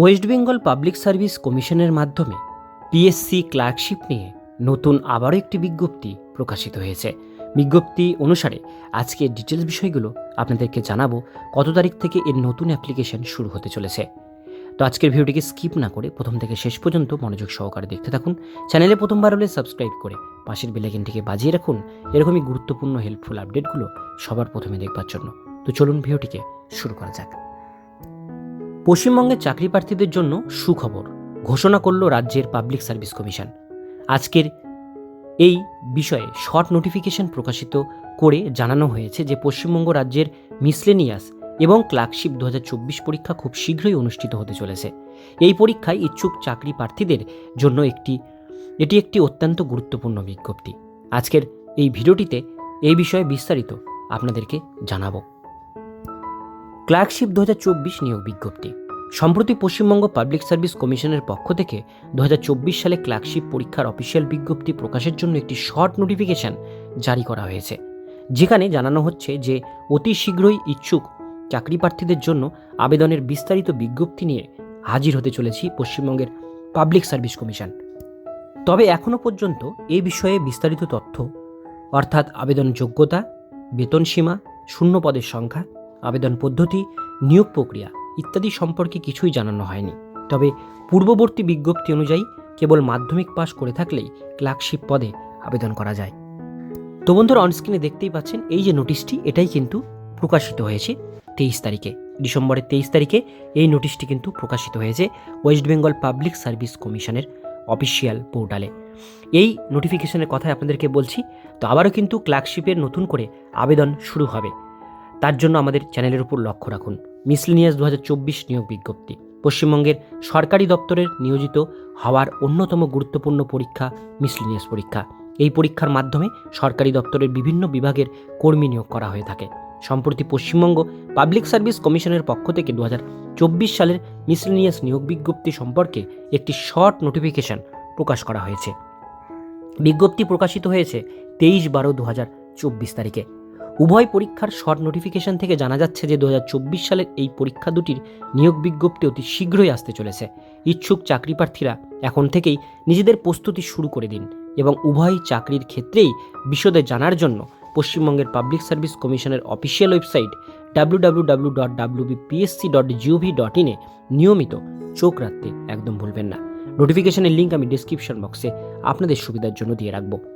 West Bengal public service কমিশনের মাধ্যমে PSC clerkship নিয়ে নতুন আবারও একটি বিজ্ঞপ্তি প্রকাশিত হয়েছে। বিজ্ঞপ্তি অনুসারে আজকে ডিটেলস বিষয়গুলো আপনাদেরকে জানাব কত তারিখ থেকে এর নতুন অ্যাপ্লিকেশন শুরু হতে চলেছে। তো আজকের ভিডিওটিকে স্কিপ না করে প্রথম থেকে শেষ পর্যন্ত মনোযোগ সহকারে দেখতে থাকুন। চ্যানেলে প্রথমবার হলে সাবস্ক্রাইব করে পাশের বেলাইকেনটিকে বাজিয়ে রাখুন। এরকমই গুরুত্বপূর্ণ হেল্পফুল আপডেটগুলো সবার প্রথমে দেখবার জন্য। তো চলুন ভিডিওটিকে শুরু করা যাক। পশ্চিমবঙ্গের চাকরি প্রার্থীদের জন্য সুখবর ঘোষণা করল রাজ্যের পাবলিক সার্ভিস কমিশন। আজকের এই বিষয়ে শর্ট নোটিফিকেশন প্রকাশিত করে জানানো হয়েছে যে পশ্চিমবঙ্গ রাজ্যের মিসলেনিয়াস এবং ক্লার্কশিপ দু হাজার চব্বিশ পরীক্ষা খুব শীঘ্রই অনুষ্ঠিত হতে চলেছে। এই পরীক্ষায় ইচ্ছুক চাকরি প্রার্থীদের জন্য একটি, এটি একটি অত্যন্ত গুরুত্বপূর্ণ বিজ্ঞপ্তি। আজকের এই ভিডিওটিতে এই বিষয়ে বিস্তারিত আপনাদেরকে জানাব। ক্লার্কশিপ দু হাজার চব্বিশ নিয়োগ বিজ্ঞপ্তি। সম্প্রতি পশ্চিমবঙ্গ পাবলিক সার্ভিস কমিশনের পক্ষ থেকে দু হাজার চব্বিশ সালে ক্লার্কশিপ পরীক্ষার অফিসিয়াল বিজ্ঞপ্তি প্রকাশের জন্য একটি শর্ট নোটিফিকেশন জারি করা হয়েছে, যেখানে জানানো হচ্ছে যে অতি শীঘ্রই ইচ্ছুক চাকরি প্রার্থীদের জন্য আবেদনের বিস্তারিত বিজ্ঞপ্তি নিয়ে হাজির হতে চলেছি পশ্চিমবঙ্গের পাবলিক সার্ভিস কমিশন। তবে এখনও পর্যন্ত এ বিষয়ে বিস্তারিত তথ্য, অর্থাৎ আবেদন যোগ্যতা, বেতন সীমা, শূন্য পদের সংখ্যা, আবেদন পদ্ধতি, নিয়োগ প্রক্রিয়া ইত্যাদি সম্পর্কে কিছুই জানানো হয়নি। তবে পূর্ববর্তী বিজ্ঞপ্তি অনুযায়ী কেবল মাধ্যমিক পাশ করে থাকলেই ক্লার্কশিপ পদে আবেদন করা যায়। তো বন্ধুরা অনস্ক্রিনে দেখতেই পাচ্ছেন, এই যে নোটিশটি এটাই কিন্তু প্রকাশিত হয়েছে তেইশ তারিখে। ডিসেম্বরের তেইশ তারিখে এই নোটিশটি কিন্তু প্রকাশিত হয়েছে ওয়েস্ট বেঙ্গল পাবলিক সার্ভিস কমিশনের অফিসিয়াল পোর্টালে এই নোটিফিকেশনের কথাই আপনাদেরকে বলছি, তো আবারও কিন্তু ক্লার্কশিপের নতুন করে আবেদন শুরু হবে। তার জন্য আমাদের চ্যানেলের উপর লক্ষ্য রাখুন। মিসলিনিয়াস দু হাজার চব্বিশ নিয়োগ বিজ্ঞপ্তি। পশ্চিমবঙ্গের সরকারি দপ্তরের নিয়োজিত হওয়ার অন্যতম গুরুত্বপূর্ণ পরীক্ষা মিসলিনিয়াস পরীক্ষা। এই পরীক্ষার মাধ্যমে সরকারি দপ্তরের বিভিন্ন বিভাগের কর্মী নিয়োগ করা হয়ে থাকে। সম্প্রতি পশ্চিমবঙ্গ পাবলিক সার্ভিস কমিশনের পক্ষ থেকে দু হাজার চব্বিশ সালের মিসলিনিয়াস নিয়োগ বিজ্ঞপ্তি সম্পর্কে একটি শর্ট নোটিফিকেশন প্রকাশ করা হয়েছে। বিজ্ঞপ্তি প্রকাশিত হয়েছে তেইশ বারো দু তারিখে। উভয় পরীক্ষার শর্ট নোটিফিকেশন থেকে জানা যাচ্ছে যে দু হাজার চব্বিশ সালের এই পরীক্ষা দুটির নিয়োগ বিজ্ঞপ্তি অতি শীঘ্রই আসতে চলেছে। ইচ্ছুক চাকরি প্রার্থীরা এখন থেকেই নিজেদের প্রস্তুতি শুরু করে দিন এবং উভয় চাকরির ক্ষেত্রেই বিশদে জানার জন্য পশ্চিমবঙ্গের পাবলিক সার্ভিস কমিশনের official website W W dot dot dot নিয়মিত চোখ রাখতে একদম ভুলবেন না। নোটিফিকেশনের লিঙ্ক আমি ডিসক্রিপশন বক্সে আপনাদের সুবিধার জন্য দিয়ে রাখব।